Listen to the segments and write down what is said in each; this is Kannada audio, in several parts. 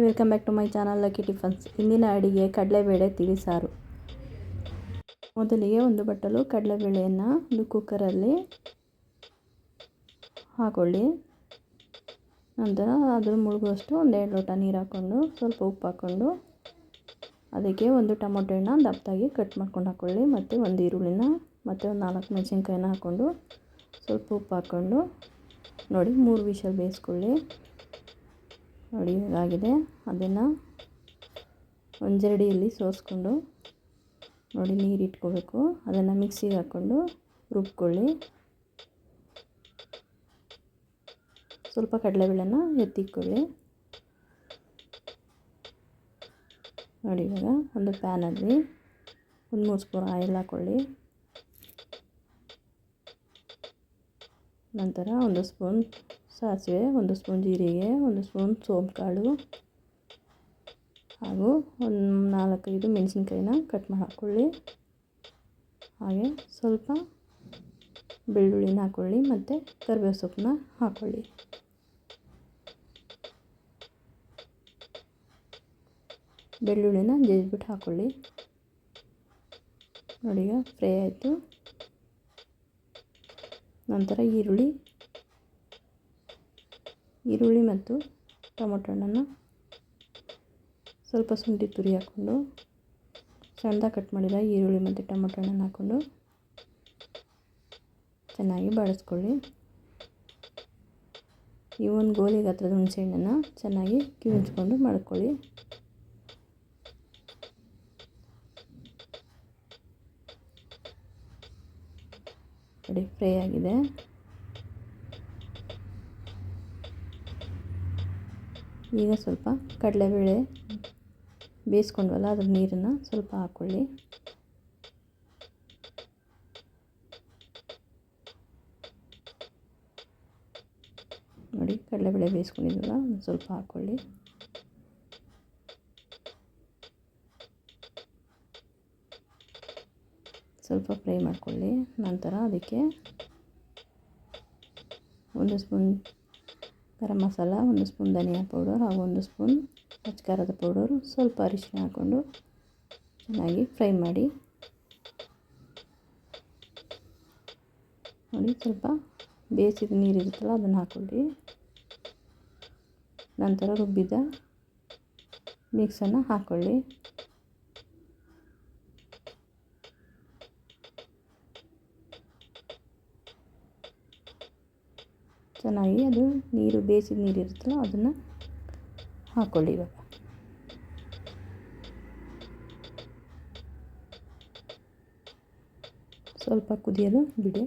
Welcome back to my channel lucky tiffins ಇಂದಿನ ಅಡಿಗೆ ಕಡಲೆಬೇಳೆ ತಿಳಿಸಾರು. ಮೊದಲಿಗೆ ಒಂದು ಬಟ್ಟಲು ಕಡಲೆಬೇಳೆಯನ್ನು ಒಂದು ಕುಕ್ಕರಲ್ಲಿ ಹಾಕೊಳ್ಳಿ. ನಂತರ ಅದ್ರ ಮುಳುಗುವಷ್ಟು ಒಂದೆರಡು ಲೋಟ ನೀರು ಹಾಕ್ಕೊಂಡು ಸ್ವಲ್ಪ ಉಪ್ಪು ಹಾಕ್ಕೊಂಡು ಅದಕ್ಕೆ ಒಂದು ಟೊಮೊಟೊ ಹಣ್ಣು ದಪ್ಪದಾಗಿ ಕಟ್ ಮಾಡ್ಕೊಂಡು ಹಾಕ್ಕೊಳ್ಳಿ ಮತ್ತು ಒಂದು ಈರುಳ್ಳಿನ ಮತ್ತು ಒಂದು ನಾಲ್ಕು ಮೆಣಸಿನ್ಕಾಯಿನ ಹಾಕ್ಕೊಂಡು ಸ್ವಲ್ಪ ಉಪ್ಪು ಹಾಕ್ಕೊಂಡು ನೋಡಿ ಮೂರು ವಿಷಲ್ ಬೇಯಿಸ್ಕೊಳ್ಳಿ. ನೋಡಿ ಆಗಿದೆ ಅದನ್ನು ಒಂದು ಜರಡಿಯಲ್ಲಿ ಸೋಸ್ಕೊಂಡು ನೋಡಿ, ನೀರು ಇಟ್ಕೋಬೇಕು. ಅದನ್ನು ಮಿಕ್ಸಿಗೆ ಹಾಕ್ಕೊಂಡು ರುಬ್ಕೊಳ್ಳಿ. ಸ್ವಲ್ಪ ಕಡಲೆಬೇಳೆನ ಎತ್ತಿಕ್ಕೊಳ್ಳಿ ನೋಡಿ, ಇವಾಗ ಒಂದು ಪ್ಯಾನಲ್ಲಿ ಒಂದು ಮೂರು ಸ್ಪೂನ್ ಆಯಿಲ್ ಹಾಕ್ಕೊಳ್ಳಿ ನಂತರ ಒಂದು ಸ್ಪೂನ್ ಸಾಸಿವೆ ಒಂದು ಸ್ಪೂನ್ ಜೀರಿಗೆ, ಒಂದು ಸ್ಪೂನ್ ಸೋಂಪು ಕಾಳು ಹಾಗೂ ಒಂದು ನಾಲ್ಕೈದು ಮೆಣಸಿನ್ಕಾಯಿನ ಕಟ್ ಮಾಡಿ ಹಾಕ್ಕೊಳ್ಳಿ ಹಾಗೆ ಸ್ವಲ್ಪ ಬೆಳ್ಳುಳ್ಳಿನ ಹಾಕ್ಕೊಳ್ಳಿ ಮತ್ತು ಕರಿಬೇವು ಸೊಪ್ಪನ್ನ ಹಾಕ್ಕೊಳ್ಳಿ ಬೆಳ್ಳುಳ್ಳಿನ ಜಜ್ಬಿಟ್ಟು ಹಾಕ್ಕೊಳ್ಳಿ ನೋಡಿ ಫ್ರೈ ಆಯಿತು. ನಂತರ ಈರುಳ್ಳಿ ಈರುಳ್ಳಿ ಮತ್ತು ಟೊಮೊಟೊ ಹಣ್ಣನ್ನು ಸ್ವಲ್ಪ ಶುಂಠಿ ತುರಿ ಹಾಕ್ಕೊಂಡು ಸಣ್ಣದಾಗಿ ಕಟ್ ಮಾಡಿದ ಈರುಳ್ಳಿ ಮತ್ತು ಟೊಮೊಟೊ ಹಣ್ಣನ್ನು ಹಾಕ್ಕೊಂಡು ಚೆನ್ನಾಗಿ ಬಾಡಿಸ್ಕೊಳ್ಳಿ. ಈ ಒಂದು ಗೋಲಿ ಗಾತ್ರದ ಹುಣಸೆಹಣ್ಣನ್ನು ಚೆನ್ನಾಗಿ ಕಿವಿಂಚ್ಕೊಂಡು ಮಾಡ್ಕೊಳ್ಳಿ. ನೋಡಿ, ಫ್ರೈ ಆಗಿದೆ. ಈಗ ಸ್ವಲ್ಪ ಕಡಲೆಬೇಳೆ ಬೇಯಿಸ್ಕೊಂಡ್ವಲ್ಲ, ಅದ್ರ ನೀರನ್ನು ಸ್ವಲ್ಪ ಹಾಕ್ಕೊಳ್ಳಿ ನೋಡಿ, ಕಡಲೆಬೇಳೆ ಬೇಯಿಸ್ಕೊಂಡಿದ್ವಲ್ಲ ಒಂದು ಸ್ವಲ್ಪ ಹಾಕ್ಕೊಳ್ಳಿ ಸ್ವಲ್ಪ ಫ್ರೈ ಮಾಡ್ಕೊಳ್ಳಿ. ನಂತರ ಅದಕ್ಕೆ ಒಂದು ಸ್ಪೂನ್ ಗರಂ ಮಸಾಲ, ಒಂದು ಸ್ಪೂನ್ ಧನಿಯಾ ಪೌಡರ್ ಹಾಗೂ ಒಂದು ಸ್ಪೂನ್ ಖಾರದ ಪೌಡರ್ ಸ್ವಲ್ಪ ಅರಿಶಿನ ಹಾಕ್ಕೊಂಡು ಚೆನ್ನಾಗಿ ಫ್ರೈ ಮಾಡಿ. ನೋಡಿ, ಸ್ವಲ್ಪ ಬೇಯಿಸಿದ ನೀರಿರುತ್ತಲ್ಲ ಅದನ್ನು ಹಾಕ್ಕೊಳ್ಳಿ. ನಂತರ ರುಬ್ಬಿದ ಮಿಕ್ಸನ್ನು ಹಾಕ್ಕೊಳ್ಳಿ. ಚೆನ್ನಾಗಿ ಅದು ನೀರು ಬೇಯಿಸಿದ ನೀರು ಇರುತ್ತಲ್ಲ ಅದನ್ನು ಹಾಕ್ಕೊಳ್ಳಿ ಇವಾಗ. ಸ್ವಲ್ಪ ಕುದಿಯಲು ಬಿಡಿ.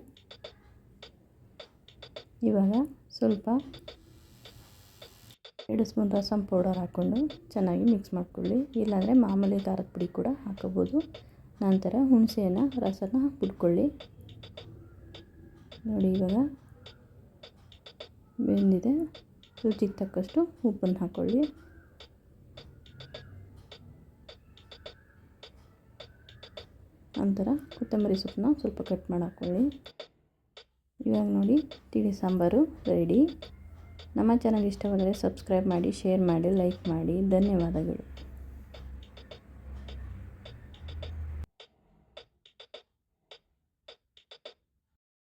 ಇವಾಗ ಸ್ವಲ್ಪ ಎರಡು ಸ್ಪೂನ್ ರಸಂ ಪೌಡರ್ ಹಾಕ್ಕೊಂಡು ಚೆನ್ನಾಗಿ ಮಿಕ್ಸ್ ಮಾಡ್ಕೊಳ್ಳಿ. ಇಲ್ಲಾಂದರೆ ಮಾಮೂಲಿ ಖಾರದ ಪುಡಿ ಕೂಡ ಹಾಕೋಬೋದು ನಂತರ ಹುಣಸೆಯನ್ನು ರಸನ ಬಿಟ್ಕೊಳ್ಳಿ ನೋಡಿ ಇವಾಗ ಬೆಂದಿದೆ. ರುಚಿಗೆ ತಕ್ಕಷ್ಟು ಉಪ್ಪನ್ನು ಹಾಕ್ಕೊಳ್ಳಿ ನಂತರ ಕೊತ್ತಂಬರಿ ಸೊಪ್ಪನ್ನ ಸ್ವಲ್ಪ ಕಟ್ ಮಾಡಿ ಹಾಕ್ಕೊಳ್ಳಿ ಇವಾಗ ನೋಡಿ, ತಿಳಿ ಸಾಂಬಾರು ರೆಡಿ ನಮ್ಮ ಚಾನಲ್ ಇಷ್ಟವಾದರೆ ಸಬ್ಸ್ಕ್ರೈಬ್ ಮಾಡಿ, ಶೇರ್ ಮಾಡಿ, ಲೈಕ್ ಮಾಡಿ. ಧನ್ಯವಾದಗಳು.